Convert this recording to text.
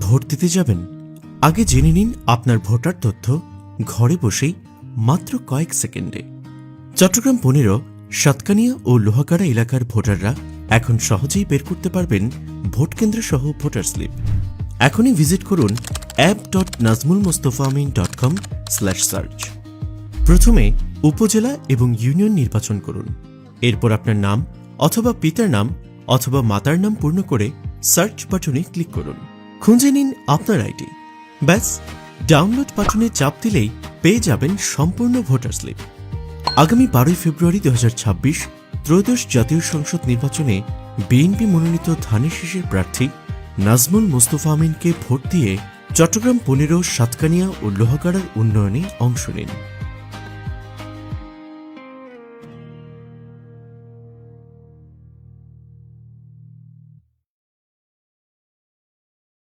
Vote দিতে যাবেন? আগে জেনে নিন আপনার ভোটার তথ্য ঘরে বসেই মাত্র কয়েক সেকেন্ডে। চট্টগ্রাম পনেরো, সাতকানিয়া ও লোহাগাড়া এলাকার ভোটাররা এখন সহজেই বের করতে পারবেন ভোট কেন্দ্র সহ ভোটার স্লিপ। এখনই ভিজিট করুন app dot Nazmul Mostafa dot com slash search প্রথমে উপজেলা এবং ইউনিয়ন নির্বাচন করুন। এরপর আপনার নাম অথবা পিতার নাম অথবা মাতার নাম পূর্ণ করে সার্চ বাটনে ক্লিক করুন। খুঁজে নিন আপনার আইডি। ব্যাস, ডাউনলোড বাটনে চাপ দিলেই পেয়ে যাবেন সম্পূর্ণ ভোটার স্লিপ। আগামী বারোই ফেব্রুয়ারি দু হাজার ছাব্বিশ, ত্রয়োদশ জাতীয় সংসদ নির্বাচনে বিএনপি মনোনীত ধানের শীষের প্রার্থী নাজমুল মোস্তফা আমিনকে ভোট দিয়ে চট্টগ্রাম পনেরো, সাতকানিয়া ও লোহাগাড়ার উন্নয়নে অংশ নিন।